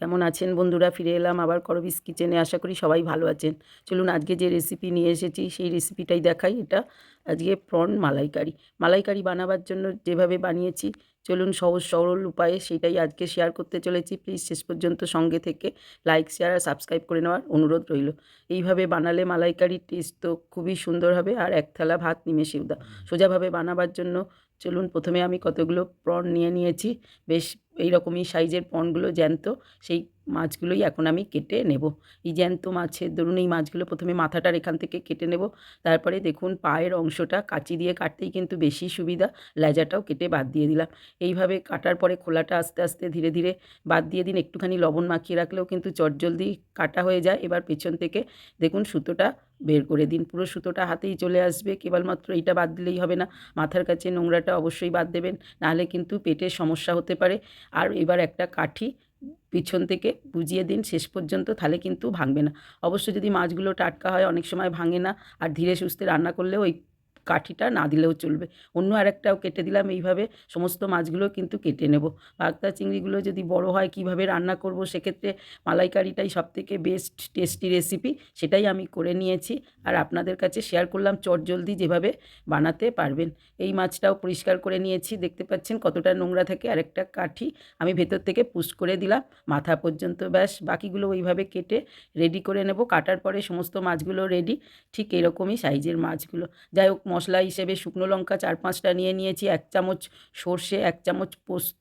কেমন আছেন বন্ধুরা? ফিরে এলাম আবার করবিস কিচেনে। আশা করি সবাই ভালো আছেন। চলুন আজকে যে রেসিপি নিয়ে এসেছি, সেই রেসিপিটাই দেখাই। এটা আজকে প্রন মালাইকারি। মালাইকারি বানাবার জন্য যেভাবে বানিয়েছি, চলুন সহজ সরল উপায়ে সেটাই আজকে শেয়ার করতে চলেছি। প্লিজ শেষ পর্যন্ত সঙ্গে থেকে লাইক শেয়ার আর সাবস্ক্রাইব করে নেওয়ার অনুরোধ রইল। এইভাবে বানালে মালাইকারির টেস্ট তো খুবই সুন্দর হবে আর এক থালা ভাত নিমেষে উদা। সোজাভাবে বানাবার জন্য চলুন প্রথমে আমি কতগুলো প্রন নিয়ে নিয়েছি। বেশ এই রকমই সাইজের পণগুলো জ্যান্ত, সেই মাছগুলোই এখন আমি কেটে নেব। এই জ্যান্ত মাছের, ধরুন এই মাছগুলো প্রথমে মাথাটার এখান থেকে কেটে নেব, তারপরে দেখুন পায়ের অংশটা কাঁচি দিয়ে কাটতেই কিন্তু বেশি সুবিধা, লেজাটাও কেটে বাদ দিয়ে দিলাম। এইভাবে কাটার পরে খোলাটা আস্তে আস্তে ধীরে ধীরে বাদ দিয়ে দিন, একটুখানি লবণ মাখিয়ে রাখলেও কিন্তু চটজলদি কাটা হয়ে যায়। এবার পেছন থেকে দেখুন সুতোটা বের করে দিন, পুরো সুতোটা হাতেই চলে আসবে, কেবলমাত্র এইটা বাদ দিলেই হবে না। মাথার কাছে নোংরাটা অবশ্যই বাদ দেবেন, নাহলে কিন্তু পেটের সমস্যা হতে পারে। আর এবার একটা কাঠি পিছন থেকে বুঝিয়ে দিন, শেষ পর্যন্ত তাহলে কিন্তু ভাঙবে না। অবশ্য যদি মাছগুলো টাটকা হয়, অনেক সময় ভাঙে না, আর ধীরে সুস্থে রান্না করলেও ওই কাঠিটা না দিলেও চলবে। অন্য আরেকটাও কেটে দিলাম, এইভাবে সমস্ত মাছগুলো কিন্তু কেটে নেব। বাগদা চিংড়িগুলো যদি বড় হয়, কীভাবে রান্না করব, সেক্ষেত্রে মালাইকারিটাই সবথেকে বেস্ট টেস্টি রেসিপি সেটাই আমি করে নিয়েছি। আর আপনাদের কাছে শেয়ার করলাম চটজলদি যেভাবে বানাতে পারবেন। এই মাছটাও পরিষ্কার করে নিয়েছি, দেখতে পাচ্ছেন কতটা নোংরা থাকে, আরেকটা কাঠি আমি ভেতর থেকে পুশ করে দিলাম, মাথা পর্যন্ত ব্যাস, বাকিগুলো ওইভাবে কেটে রেডি করে নেব। কাটার পরে সমস্ত মাছগুলো রেডি ঠিক এরকমই সাইজের মাছগুলো। যাই হোক মশলা হিসেবে শুকনো লঙ্কা চার পাঁচটা নিয়ে নিয়েছি, এক চামচ সর্ষে, এক চামচ পোস্ত,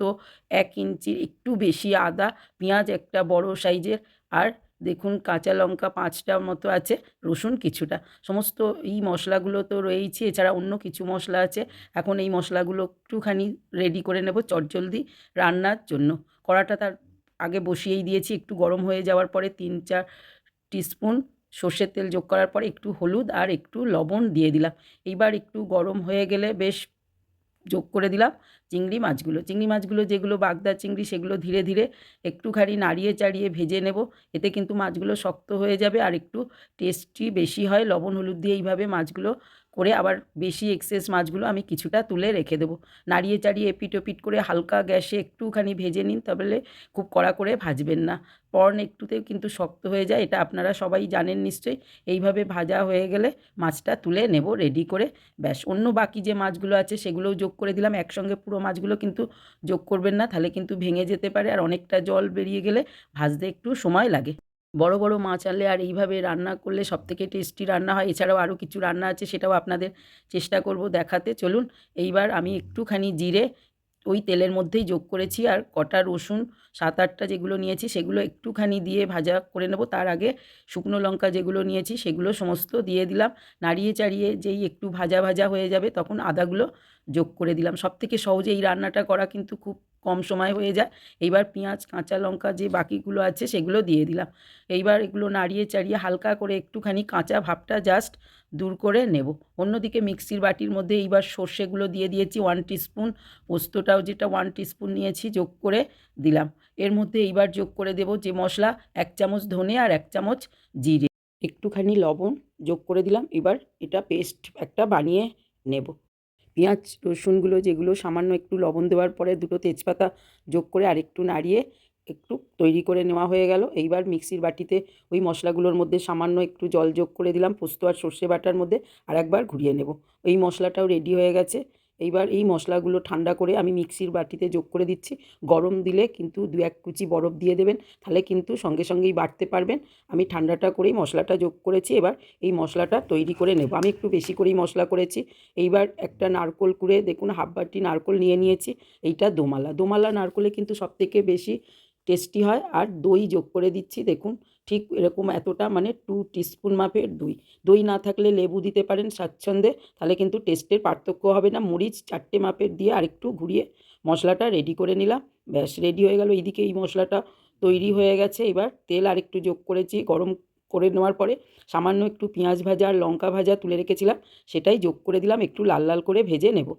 এক ইঞ্চির একটু বেশি আদা, পেঁয়াজ একটা বড় সাইজের, আর দেখুন কাঁচা লঙ্কা পাঁচটা মতো আছে, রসুন কিছুটা। সমস্ত এই মশলাগুলো তো রয়েইছে, এছাড়া অন্য কিছু মশলা আছে। এখন এই মশলাগুলো একটুখানি রেডি করে নেব চটজলদি রান্নার জন্য। কড়াটা তার আগে বসিয়েই দিয়েছি, একটু গরম হয়ে যাওয়ার পরে তিন চার টিস্পুন সর্ষের তেল যোগ করার পর একটু হলুদ আর একটু লবণ দিয়ে দিলাম। এইবার একটু গরম হয়ে গেলে বেশ যোগ করে দিলাম। চিংড়ি মাছগুলো। চিংড়ি মাছগুলো যেগুলো বাগদা চিংড়ি সেগুলো ধীরে ধীরে একটুখানি নাড়িয়ে চাড়িয়ে ভেজে নেব। এতে কিন্তু মাছগুলো শক্ত হয়ে যাবে আর একটু টেস্টি বেশি হয়। লবণ, হলুদ দিয়ে এইভাবে মাছগুলো করে আবার বেশি এক্সেস মাছগুলো আমি কিছুটা তুলে রেখে দেবো। নাড়িয়ে চাড়িয়ে এপিট ওপিট করে হালকা গ্যাসে একটুখানি ভেজে নিন তবে খুব কড়া করে ভাজবেন না। পর্ন একটুতেও কিন্তু শক্ত হয়ে যায়, এটা আপনারা সবাই জানেন নিশ্চয়ই। এইভাবে ভাজা হয়ে গেলে মাছটা তুলে নেব রেডি করে। ব্যাস, অন্য বাকি যে মাছগুলো আছে সেগুলোও যোগ করে দিলাম। একসঙ্গে পুরো মাছগুলো কিন্তু যোগ করবেন না, তাহলে কিন্তু ভেঙে যেতে পারে আর অনেকটা জল বেরিয়ে গেলে ভাজতে একটু সময় লাগে। বড় বড় মাছ আনলে আর এইভাবে রান্না করলে সবথেকে টেস্টি রান্না হয়। এছাড়াও আরও কিছু রান্না আছে সেটাও আপনাদের চেষ্টা করব দেখাতে। চলুন এইবার আমি একটুখানি জিরে ওই তেলের মধ্যেই যোগ করেছি আর কটা রসুন সাত আটটা যেগুলো নিয়েছি সেগুলো একটুখানি দিয়ে ভাজা করে নেব। তার আগে শুকনো লঙ্কা যেগুলো নিয়েছি সেগুলো সমস্ত দিয়ে দিলাম। নাড়িয়ে চাড়িয়ে যেই একটু ভাজা ভাজা হয়ে যাবে তখন আদাগুলো যোগ করে দিলাম। সব থেকে সহজে এই রান্নাটা করা কিন্তু খুব কম সময় হয়ে যায়। এইবার পেঁয়াজ, কাঁচা লঙ্কা যে বাকিগুলো আছে সেগুলো দিয়ে দিলাম। এইবার এগুলো নাড়িয়ে চাড়িয়ে হালকা করে একটুখানি কাঁচা ভাবটা জাস্ট দূর করে নেব। অন্যদিকে মিক্সির বাটির মধ্যে এইবার সর্ষেগুলো দিয়ে দিয়েছি ওয়ান টিস্পুন পোস্তটাও যেটা ওয়ান টিস্পুন নিয়েছি যোগ করে দিলাম। এর মধ্যে এইবার যোগ করে দেব যে মশলা, এক চামচ ধনে আর এক চামচ জিরে। একটুখানি লবণ যোগ করে দিলাম, এবার এটা পেস্ট একটা বানিয়ে নেব। পেঁয়াজ রসুনগুলো যেগুলো সামান্য একটু লবণ দেওয়ার পরে দুটো তেজপাতা যোগ করে আরেকটু নাড়িয়ে একটু তৈরি করে নেওয়া হয়ে গেল। এইবার মিক্সির বাটিতে ওই মশলাগুলোর মধ্যে সামান্য একটু জল যোগ করে দিলাম, পোস্ত আর সর্ষে বাটার মধ্যে, আর একবার ঘুরিয়ে নেব। এই মশলাটাও রেডি হয়ে গেছে। এইবার এই মশলাগুলো ঠান্ডা করে আমি মিক্সির বাটিতে যোগ করে দিচ্ছি। গরম দিলে কিন্তু দু এক কুচি বরফ দিয়ে দেবেন, তাহলে কিন্তু সঙ্গে সঙ্গেই বাটতে পারবেন। আমি ঠান্ডাটা করেই মশলাটা যোগ করেছি, এবার এই মশলাটা তৈরি করে নেব। আমি একটু বেশি করেই মশলা করেছি। এইবার একটা নারকোল কুড়ে, দেখুন হাফ বাটি নারকোল নিয়ে নিয়েছি। এইটা দোমালা। দোমালা নারকোলে কিন্তু সবথেকে বেশি টেস্টি হয় আর দই যোগ করে দিচ্ছি, দেখুন ঠিক এরকম এতটা মানে টু টিস্পুন মাপের দই। দই না থাকলে লেবু দিতে পারেন স্বাচ্ছন্দ্যে, তাহলে কিন্তু টেস্টের পার্থক্য হবে না। মরিচ চারটে মাপের দিয়ে আরেকটু ঘুরিয়ে মশলাটা রেডি করে নিলাম, ব্যাস রেডি হয়ে গেল। এইদিকে এই মশলাটা তৈরি হয়ে গেছে। এবার তেল আরেকটু যোগ করেছি, গরম করে নেওয়ার পরে সামান্য একটু পেঁয়াজ ভাজা আর লঙ্কা ভাজা তুলে রেখেছিলাম, সেটাই যোগ করে দিলাম। একটু লাল লাল করে ভেজে নেব।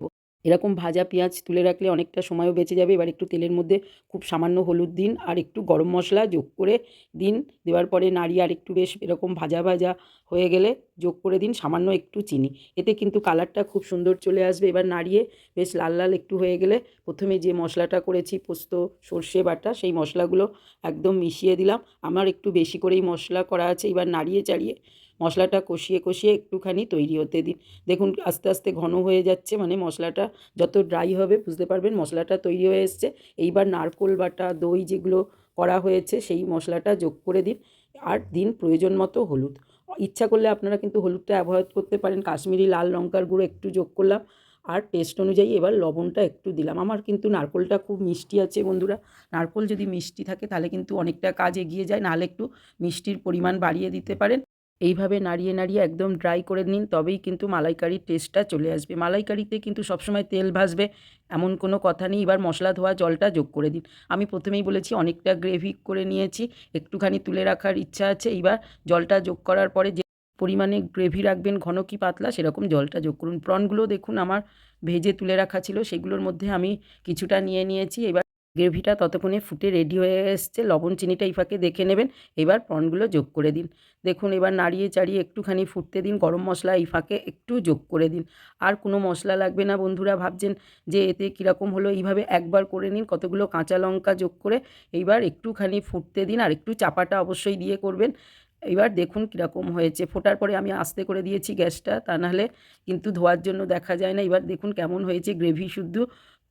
এরকম ভাজা পেঁয়াজ তুলে রাখলে অনেকটা সময়ও বেঁচে যাবে। এবার একটু তেলের মধ্যে খুব সামান্য হলুদ দিন আর একটু গরম মশলা যোগ করে দিন। দেওয়ার পরে নাড়িয়ে আর একটু বেশ এরকম ভাজা ভাজা হয়ে গেলে যোগ করে দিন সামান্য একটু চিনি। এতে কিন্তু কালারটা খুব সুন্দর চলে আসবে। এবার নাড়িয়ে বেশ লাল লাল একটু হয়ে গেলে প্রথমে যে মশলাটা করেছি পোস্ত, সর্ষে বাটা, সেই মশলাগুলো একদম মিশিয়ে দিলাম। আমার একটু বেশি করেই মশলা করা আছে। এবার নাড়িয়ে চাড়িয়ে মশলাটা কষিয়ে কষিয়ে একটুখানি তৈরি হতে দিন। দেখুন আস্তে আস্তে ঘন হয়ে যাচ্ছে মানে মশলাটা যত ড্রাই হবে, বুঝতে পারবেন মশলাটা তৈরি হয়ে এসছে। এইবার নারকোল বাটা, দই যেগুলো করা হয়েছে, সেই মশলাটা যোগ করে দিন। আর দিন প্রয়োজন মতো হলুদ। ইচ্ছা করলে আপনারা কিন্তু হলুদটা অ্যাভয়েড করতে পারেন। কাশ্মীরি লাল লঙ্কার গুঁড়ো একটু যোগ করলাম। আর টেস্ট অনুযায়ী এবার লবণটা একটু দিলাম। আমার কিন্তু নারকোলটা খুব মিষ্টি আছে বন্ধুরা। নারকোল যদি মিষ্টি থাকে, তাহলে কিন্তু অনেকটা কাজ এগিয়ে যায়। নাহলে একটু মিষ্টির পরিমাণ বাড়িয়ে দিতে পারেন। এইভাবে নাড়িয়ে নাড়িয়ে একদম ড্রাই করে নিন, তবেই কিন্তু মালাইকারির টেস্টটা চলে আসবে। মালাইকারিতে কিন্তু সবসময় তেল ভাসবে, এমন কোনো কথা নেই। এবার মশলা ধোয়া জলটা যোগ করে দিন। আমি প্রথমেই বলেছি অনেকটা গ্রেভি করে নিয়েছি, একটুখানি তুলে রাখার ইচ্ছা আছে। এইবার জলটা যোগ করার পরে যে পরিমাণে গ্রেভি রাখবেন, ঘন কি পাতলা, সেরকম জলটা যোগ করুন। প্রনগুলো দেখুন, আমার ভেজে তুলে রাখা ছিল, সেগুলোর মধ্যে আমি কিছুটা নিয়ে নিয়েছি। এবার গ্রেভিটা ততক্ষণে ফুটে রেডি হয়ে এসছে। লবণ, চিনিটা এই ফাঁকে দেখে নেবেন। এবার প্রনগুলো যোগ করে দিন। দেখুন, এবার নাড়িয়ে চাড়িয়ে একটুখানি ফুটতে দিন। গরম মশলা এই ফাঁকে একটু যোগ করে দিন। আর কোনো মশলা লাগবে না বন্ধুরা, ভাবছেন যে এতে কীরকম হলো, এইভাবে একবার করে নিন। কতগুলো কাঁচা লঙ্কা যোগ করে এইবার একটুখানি ফুটতে দিন। আর একটু চাপাটা অবশ্যই দিয়ে করবেন। এবার দেখুন কীরকম হয়েছে। ফোটার পরে আমি আস্তে করে দিয়েছি গ্যাসটা। তা নাহলে কিন্তু ধোয়ার জন্য দেখা যায় না। এবার দেখুন কেমন হয়েছে। গ্রেভি শুদ্ধ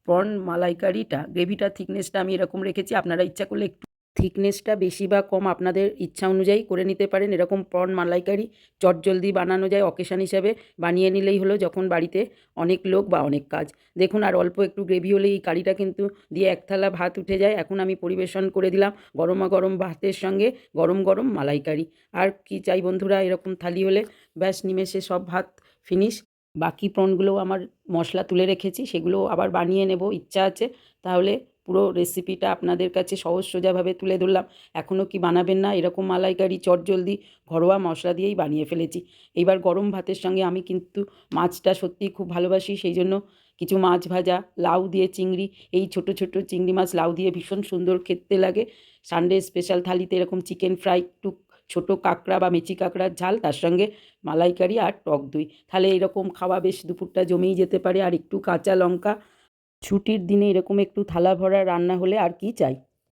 প্রন মালাইকারিটা, গ্রেভিটার থিকনেসটা আমি এরকম রেখেছি। আপনারা ইচ্ছা করলে একটু থিকনেসটা বেশি বা কম আপনাদের ইচ্ছা অনুযায়ী করে নিতে পারেন। এরকম প্রন মালাইকারি চটজলদি বানানো যায় অকেশান হিসাবে। বানিয়ে নিলেই হলো যখন বাড়িতে অনেক লোক বা অনেক কাজ। দেখুন, আর অল্প একটু গ্রেভি হলে এই কারিটা কিন্তু দিয়ে এক থালা ভাত উঠে যায়। এখন আমি পরিবেশন করে দিলাম গরমা গরম ভাতের সঙ্গে গরম গরম মালাইকারি। আর কি চাই বন্ধুরা, এরকম থালি হলে ব্যাস নিমেষে সব ভাত ফিনিশ বাকি প্রনগুলোও আমার মশলা তুলে রেখেছি সেগুলো আবার বানিয়ে নেব, ইচ্ছা আছে। তাহলে পুরো রেসিপিটা আপনাদের কাছে সহজ সোজাভাবে তুলে ধরলাম। এখনও কি বানাবেন না? এরকম মালাইকারি চটজলদি ঘরোয়া মশলা দিয়েই বানিয়ে ফেলেছি। এইবার গরম ভাতের সঙ্গে আমি কিন্তু মাছটা সত্যিই খুব ভালোবাসি, সেই জন্য কিছু মাছ ভাজা, লাউ দিয়ে চিংড়ি, এই ছোট ছোট চিংড়ি মাছ, লাউ দিয়ে ভীষণ সুন্দর খেতে লাগে। সানডে স্পেশাল থালিতে এরকম চিকেন ফ্রাই একটু ছোটো কাঁকড়া বা মেচি কাঁকড়ার ঝাল, তার সঙ্গে মালাইকারি আর টক দই। তাহলে এরকম খাওয়া বেশ দুপুরটা জমেই যেতে পারে। আর একটু কাঁচা লঙ্কা, ছুটির দিনে এরকম একটু থালা ভরা রান্না হলে আর কি চাই?